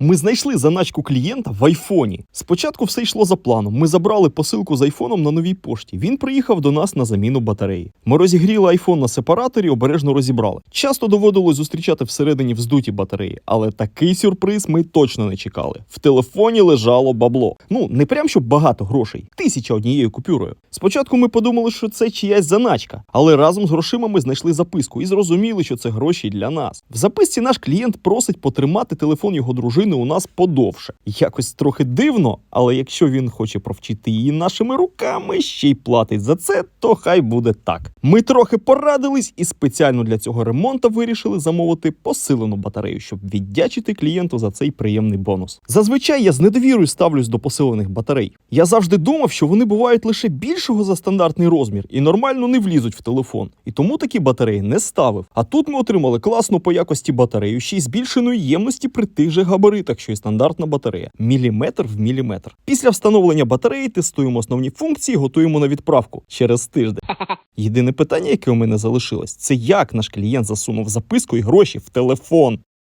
Ми знайшли заначку клієнта в айфоні. Спочатку все йшло за планом. Ми забрали посилку з айфоном на новій пошті. Він приїхав до нас на заміну батареї. Ми розігріли айфон на сепараторі, обережно розібрали. Часто доводилось зустрічати всередині вздуті батареї, але такий сюрприз ми точно не чекали. В телефоні лежало бабло. Ну не прям щоб багато грошей, тисяча однією купюрою. Спочатку ми подумали, що це чиясь заначка, але разом з грошима ми знайшли записку і зрозуміли, що це гроші для нас. В записці наш клієнт просить потримати телефон його дружини у нас подовше. Якось трохи дивно, але якщо він хоче провчити її нашими руками, ще й платить за це, то хай буде так. Ми трохи порадились і спеціально для цього ремонту вирішили замовити посилену батарею, щоб віддячити клієнту за цей приємний бонус. Зазвичай я з недовірою ставлюсь до посилених батарей. Я завжди думав, що вони бувають лише більшого за стандартний розмір і нормально не влізуть в телефон. І тому такі батареї не ставив. А тут ми отримали класну по якості батарею, ще й збільшеної ємності при тих же габаритах, що й стандартна батарея. Міліметр в міліметр. Після встановлення батареї тестуємо основні функції, готуємо на відправку через тиждень. Єдине питання, яке у мене залишилось, це як наш клієнт засунув записку і гроші в телефон.